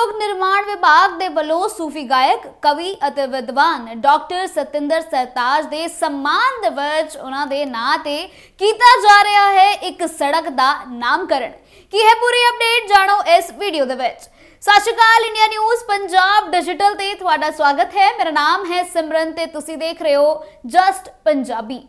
ਲੋਕ ਨਿਰਮਾਣ ਵਿਭਾਗ ਦੇ ਵੱਲੋਂ ਸੂਫੀ ਗਾਇਕ, ਕਵੀ ਅਤੇ ਵਿਦਵਾਨ ਡਾਕਟਰ ਸਤਿੰਦਰ ਸਰਤਾਜ ਦੇ ਸਨਮਾਨ ਦੇ ਵਿੱਚ ਉਹਨਾਂ ਦੇ ਨਾਂ ਤੇ ਕੀਤਾ ਜਾ ਰਿਹਾ ਹੈ ਇੱਕ ਸੜਕ ਦਾ ਨਾਮਕਰਨ। ਕੀ ਹੈ ਪੂਰੀ ਅਪਡੇਟ ਜਾਣੋ ਇਸ ਵੀਡੀਓ ਦੇ ਵਿੱਚ। ਸਤਿ ਸ਼੍ਰੀ ਅਕਾਲ, ਇੰਡੀਆ ਨਿਊਜ਼ ਪੰਜਾਬ ਡਿਜੀਟਲ ਤੇ ਤੁਹਾਡਾ ਸਵਾਗਤ ਹੈ। ਮੇਰਾ ਨਾਮ ਹੈ ਸਿਮਰਨ ਤੇ ਤੁਸੀਂ ਦੇਖ ਰਹੇ ਹੋ ਜਸਟ ਪੰਜਾਬੀ।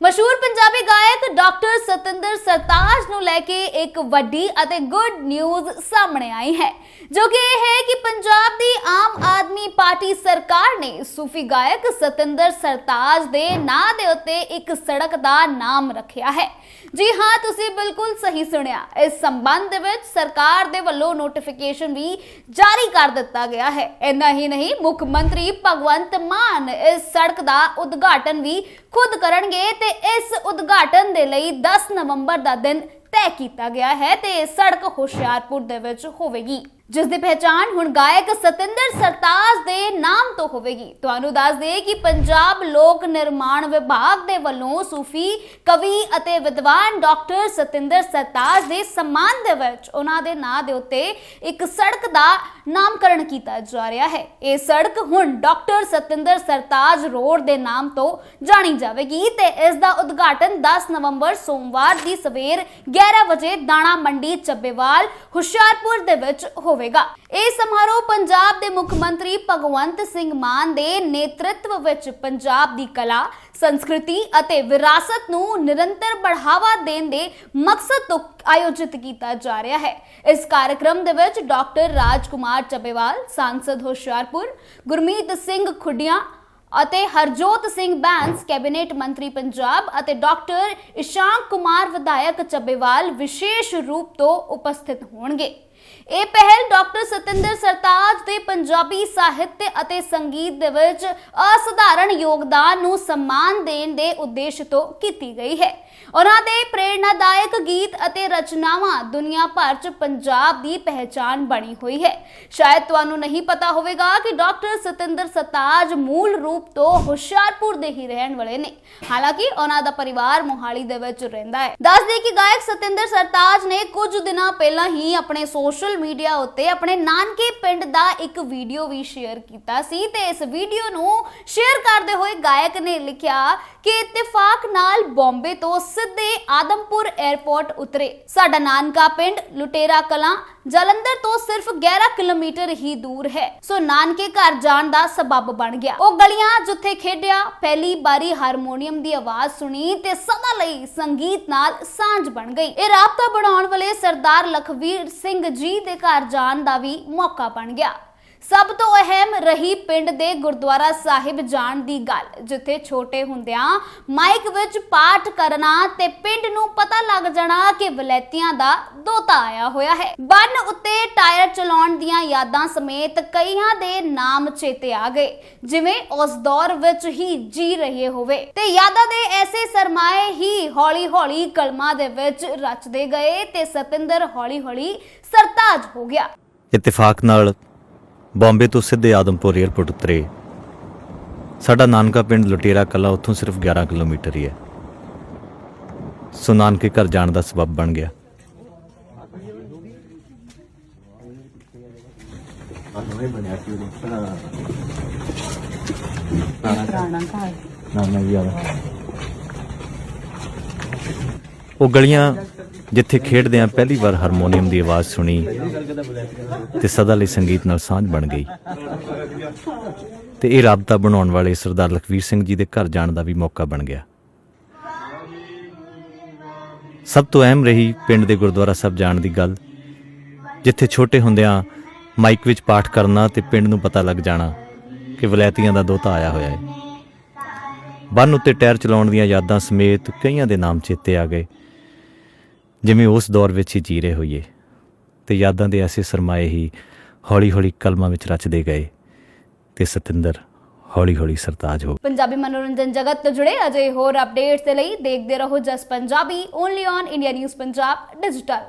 ਮਸ਼ਹੂਰ ਪੰਜਾਬੀ ਗਾਇਕ ਡਾਕਟਰ ਸਤਿੰਦਰ ਸਰਤਾਜ ਨੂੰ ਲੈ ਕੇ ਇੱਕ ਵੱਡੀ ਅਤੇ ਗੁੱਡ ਨਿਊਜ਼ ਸਾਹਮਣੇ ਆਈ ਹੈ, ਜੋ ਕਿ ਇਹ ਹੈ ਕਿ ਪੰਜਾਬ ਦੀ ਆਮ ਆਦਮੀ ਪਾਰਟੀ ਸਰਕਾਰ ਨੇ ਸੂਫੀ ਗਾਇਕ ਸਤਿੰਦਰ ਸਰਤਾਜ ਦੇ ਨਾਂ ਦੇ ਉੱਤੇ ਇੱਕ ਸੜਕ ਦਾ ਨਾਮ ਰੱਖਿਆ ਹੈ। ਜੀ ਹਾਂ, ਤੁਸੀਂ ਬਿਲਕੁਲ ਸਹੀ ਸੁਣਿਆ। ਇਸ ਸੰਬੰਧ ਦੇ ਵਿੱਚ ਸਰਕਾਰ ਦੇ ਵੱਲੋਂ ਨੋਟੀਫਿਕੇਸ਼ਨ ਵੀ ਜਾਰੀ ਕਰ ਦਿੱਤਾ ਗਿਆ ਹੈ। ਇੰਨਾ ਹੀ ਨਹੀਂ, ਮੁੱਖ ਮੰਤਰੀ ਭਗਵੰਤ ਮਾਨ ਇਸ ਸੜਕ ਦਾ ਉਦਘਾਟਨ ਵੀ ਖੁਦ ਕਰਨਗੇ ਤੇ ਇਸ ਉਦਘਾਟਨ ਦੇ ਲਈ 10 ਨਵੰਬਰ ਦਾ ਦਿਨ ਤੈਅ ਕੀਤਾ ਗਿਆ ਹੈ ਤੇ ਇਹ ਸੜਕ ਹੁਸ਼ਿਆਰਪੁਰ ਦੇ ਵਿੱਚ ਹੋਵੇਗੀ। ਜਿਸ ਦੀ ਪਹਿਚਾਣ ਹੁਣ ਗਾਇਕ ਸਤਿੰਦਰ ਸਰਤਾਜ ਦੇ ਨਾਮ ਤੋਂ ਹੋਵੇਗੀ। ਤੁਹਾਨੂੰ ਦੱਸ ਦੇ ਕਿ ਪੰਜਾਬ ਲੋਕ ਨਿਰਮਾਣ ਵਿਭਾਗ ਦੇ ਵੱਲੋਂ ਸੂਫੀ ਕਵੀ ਅਤੇ ਵਿਦਵਾਨ ਡਾਕਟਰ ਸਤਿੰਦਰ ਸਰਤਾਜ ਦੇ ਸਨਮਾਨ ਦੇ ਵਿੱਚ ਉਹਨਾਂ ਦੇ ਨਾਂ ਦੇ ਉੱਤੇ ਇੱਕ ਸੜਕ ਦਾ ਨਾਮਕਰਨ ਕੀਤਾ ਜਾ ਰਿਹਾ ਹੈ। ਇਹ ਸੜਕ ਹੁਣ ਡਾਕਟਰ ਸਤਿੰਦਰ ਸਰਤਾਜ ਰੋਡ ਦੇ ਨਾਮ ਤੋਂ ਜਾਣੀ ਜਾਵੇਗੀ ਤੇ ਇਸ ਦਾ ਉਦਘਾਟਨ 10 ਨਵੰਬਰ ਸੋਮਵਾਰ ਦੀ ਸਵੇਰ 11 ਵਜੇ ਦਾਣਾ ਮੰਡੀ ਚੱਬੇਵਾਲ ਹੁਸ਼ਿਆਰਪੁਰ ਦੇ ਵਿੱਚ ਹੋਵੇਗਾ। ਇਹ ਸਮਾਰੋਹ ਪੰਜਾਬ ਦੇ ਮੁੱਖ ਮੰਤਰੀ ਭਗਵੰਤ ਸਿੰਘ ਮਾਨ ਦੇ ਨੇਤਰਤਵ ਵਿੱਚ ਪੰਜਾਬ ਦੀ ਕਲਾ, ਸੰਸਕ੍ਰਿਤੀ ਅਤੇ ਵਿਰਾਸਤ ਨੂੰ ਨਿਰੰਤਰ ਬੜਾਵਾ ਦੇਣ ਦੇ ਮਕਸਦ ਤੋਂ ਆਯੋਜਿਤ ਕੀਤਾ ਜਾ ਰਿਹਾ ਹੈ। ਇਸ ਕਾਰਜਕ੍ਰਮ ਦੇ ਵਿੱਚ ਡਾਕਟਰ ਰਾਜਕੁਮਾਰ ਚੱਬੇਵਾਲ, ਸਾਂਸਦ ਹੁਸ਼ਿਆਰਪੁਰ, ਗੁਰਮੀਤ ਸਿੰਘ ਖੁੱਡੀਆਂ ਅਤੇ ਹਰਜੋਤ ਸਿੰਘ ਬੈਂਸ, ਕੈਬਨਿਟ ਮੰਤਰੀ ਪੰਜਾਬ ਅਤੇ ਡਾਕਟਰ ਇਸ਼ਾਂਕ ਕੁਮਾਰ ਵਿਧਾਇਕ ਚੱਬੇਵਾਲ ਵਿਸ਼ੇਸ਼ ਰੂਪ ਤੋਂ ਉਪਸਥਿਤ ਹੋਣਗੇ। ਇਹ ਪਹਿਲ ਡਾਕਟਰ ਸਤਿੰਦਰ ਸਰਤਾਜ ਦੇ ਪੰਜਾਬੀ ਸਾਹਿਤ ਅਤੇ ਸੰਗੀਤ ਦੇ ਵਿੱਚ ਅਸਧਾਰਨ ਯੋਗਦਾਨ ਨੂੰ ਸਨਮਾਨ ਦੇਣ ਦੇ ਉਦੇਸ਼ ਤੋਂ ਕੀਤੀ ਗਈ ਹੈ। ਉਹਨਾਂ ਦੇ ਪ੍ਰੇਰਣਾਦਾਇਕ ਗੀਤ ਅਤੇ ਰਚਨਾਵਾਂ ਦੁਨੀਆ ਭਰ 'ਚ ਪੰਜਾਬ ਦੀ ਪਹਿਚਾਨ ਬਣੀ ਹੋਈ ਹੈ। ਸ਼ਾਇਦ ਤੁਹਾਨੂੰ ਨਹੀਂ ਪਤਾ ਹੋਵੇਗਾ ਕਿ ਡਾਕਟਰ ਸਤਿੰਦਰ ਸਰਤਾਜ ਮੂਲ ਰੂਪ ਤੋਂ ਹੁਸ਼ਿਆਰਪੁਰ ਦੇ ਹੀ ਰਹਿਣ ਵਾਲੇ ਨੇ। ਹਾਲਾਂਕਿ ਉਹਨਾਂ ਦਾ ਪਰਿਵਾਰ ਮੋਹਾਲੀ ਦੇ ਵਿੱਚ ਰਹਿੰਦਾ ਹੈ। ਦੱਸ ਦੇ ਕਿ ਗਾਇਕ ਸਤਿੰਦਰ ਸਰਤਾਜ ਨੇ ਕੁਝ ਦਿਨਾਂ ਪਹਿਲਾਂ ਹੀ ਆਪਣੇ ਸੋਸ਼ਲ ਮੀਡੀਆ ਉੱਤੇ ਆਪਣੇ ਨਾਨਕੇ ਪਿੰਡ ਦਾ ਇੱਕ ਵੀਡੀਓ ਵੀ ਸ਼ੇਅਰ ਕੀਤਾ ਸੀ ਤੇ ਇਸ ਵੀਡੀਓ ਨੂੰ ਸ਼ੇਅਰ ਕਰਦੇ ਹੋਏ ਗਾਇਕ ਨੇ ਲਿਖਿਆ ਕਿ ਇਤਫਾਕ ਨਾਲ ਬੰਬੇ ਤੋਂ ਸਿੱਧੇ ਆਦਮਪੁਰ 에ਅਰਪੋਰਟ ਉਤਰੇ। ਸਾਡਾ ਨਾਨਕਾ ਪਿੰਡ ਲੁਟੇਰਾ ਕਲਾਂ, ਜਲੰਧਰ ਤੋਂ ਸਿਰਫ 11 ਕਿਲੋਮੀਟਰ ਹੀ ਦੂਰ ਹੈ। ਸੋ ਨਾਨਕੇ ਘਰ ਜਾਣ ਦਾ ਸਬਬ ਬਣ ਗਿਆ। ਉਹ ਗਲੀਆਂ ਜਿੱਥੇ ਖੇਡਿਆ, ਪਹਿਲੀ ਵਾਰੀ ਹਾਰਮੋਨੀਅਮ ਦੀ ਆਵਾਜ਼ ਸੁਣੀ ਤੇ ਸਦਾ ਲਈ ਸੰਗੀਤ ਨਾਲ ਸਾਂਝ ਬਣ ਗਈ। ਇਹ ਰਾਬਤਾ ਬਣਾਉਣ ਵਾਲੇ ਸਰਦਾਰ ਲਖਵੀਰ ਸਿੰਘ ਜੀ ਦੇ ਘਰ ਜਾਣ ਦਾ ਵੀ ਮੌਕਾ ਬਣ ਗਿਆ। ਸਭ ਤੋਂ ਅਹਿਮ ਰਹੀ ਪਿੰਡ ਦੇ ਗੁਰਦੁਆਰਾ ਸਾਹਿਬ ਜਾਣ ਦੀ ਗੱਲ, ਜਿੱਥੇ ਛੋਟੇ ਹੁੰਦਿਆਂ ਮਾਈਕ ਵਿੱਚ ਪਾਠ ਕਰਨਾ ਤੇ ਪਿੰਡ ਨੂੰ ਪਤਾ ਲੱਗ ਜਾਣਾ ਕਿ ਵਲੈਤੀਆਂ ਦਾ ਦੋਤਾ ਆਇਆ ਹੋਇਆ ਹੈ। ਬੰਨ ਉੱਤੇ ਟਾਇਰ ਦੀਆਂ ਯਾਦਾਂ ਸਮੇਤ ਕਈਆਂ ਦੇ ਨਾਮ ਚੇਤੇ ਆ ਗਏ, ਜਿਵੇਂ ਉਸ ਦੌਰ ਵਿੱਚ ਹੀ ਜੀ ਰਹੇ ਹੋਵੇ। ਤੇ ਯਾਦਾਂ ਦੇ ਐਸੇ ਸਰਮਾਏ ਹੀ ਹੌਲੀ-ਹੌਲੀ ਕਲਮਾਂ ਦੇ ਵਿੱਚ ਰਚਦੇ ਗਏ ਤੇ ਸਤਿੰਦਰ ਹੌਲੀ-ਹੌਲੀ ਸਰਤਾਜ ਹੋ ਗਿਆ। ਇਤਫਾਕ ਨਾਲ ਬੰਬੇ ਤੋਂ ਸਿੱਧੇ ਆਦਮਪੁਰ 에ਅਰਪੋਰਟ ਉਤਰੇ। ਸਾਡਾ ਨਾਨਕਾ ਪਿੰਡ ਲੁਟੇਰਾ ਕਲਾ ਉੱਥੋਂ ਸਿਰਫ 11 ਕਿਲੋਮੀਟਰ ਹੀ ਹੈ। ਸੋ ਨਾਨਕੇ ਘਰ ਜਾਣ ਦਾ ਸਬਬ ਬਣ ਗਿਆ। ਪੁਰਾਣਾ ਘਰ। ਨਾ ਨਾ ਵੀ ਆਦਾ ਉਹ ਗਲੀਆਂ ਜਿੱਥੇ ਖੇਡਦੇ ਆ ਪਹਿਲੀ ਵਾਰ ਹਾਰਮੋਨੀਅਮ ਦੀ ਆਵਾਜ਼ ਸੁਣੀ ਤੇ ਸਦਾ ਲਈ ਸੰਗੀਤ ਨਾਲ ਸਾਂਝ ਬਣ ਗਈ। ਤੇ ਇਹ ਰਾਬਤਾ ਬਣਾਉਣ ਵਾਲੇ ਸਰਦਾਰ ਲਖਵੀਰ ਸਿੰਘ ਜੀ ਦੇ ਘਰ ਜਾਣ ਦਾ ਵੀ ਮੌਕਾ ਬਣ ਗਿਆ। ਸਭ ਤੋਂ ਅਹਿਮ ਰਹੀ ਪਿੰਡ ਦੇ ਗੁਰਦੁਆਰਾ ਸਾਹਿਬ ਜਾਣ ਦੀ ਗੱਲ ਜਿੱਥੇ ਛੋਟੇ ਹੁੰਦਿਆਂ ਮਾਈਕ ਵਿੱਚ ਪਾਠ ਕਰਨਾ ਤੇ ਪਿੰਡ ਨੂੰ ਪਤਾ ਲੱਗ ਜਾਣਾ ਕਿ ਵਲੈਤੀਆਂ ਦਾ ਦੋਤਾ ਆਇਆ ਹੋਇਆ ਹੈ ਬੰਨ ਉੱਤੇ ਟਾਇਰ ਚਲਾਉਣ ਦੀਆਂ ਯਾਦਾਂ ਸਮੇਤ ਕਈਆਂ ਦੇ ਨਾਮ ਚੇਤੇ ਆ ਗਏ। ਜਿਵੇਂ ਉਸ ਦੌਰ ਵਿੱਚ ਹੀ ਜੀ ਰਹੇ ਹੋਈਏ ਤੇ ਯਾਦਾਂ ਦੇ ਐਸੇ ਸਰਮਾਏ ਹੀ ਹੌਲੀ-ਹੌਲੀ ਕਲਮਾਂ ਵਿੱਚ ਰਚਦੇ ਗਏ ਤੇ ਸਤਿੰਦਰ ਹੌਲੀ-ਹੌਲੀ ਸਰਤਾਜ ਹੋ ਪੰਜਾਬੀ ਮਨੋਰੰਜਨ ਜਗਤ ਤੋਂ ਜੁੜੇ ਅਜੇ ਹੋਰ ਅਪਡੇਟਸ ਦੇ ਲਈ ਦੇਖਦੇ ਰਹੋ ਜਸ Punjabi only on India news Punjab digital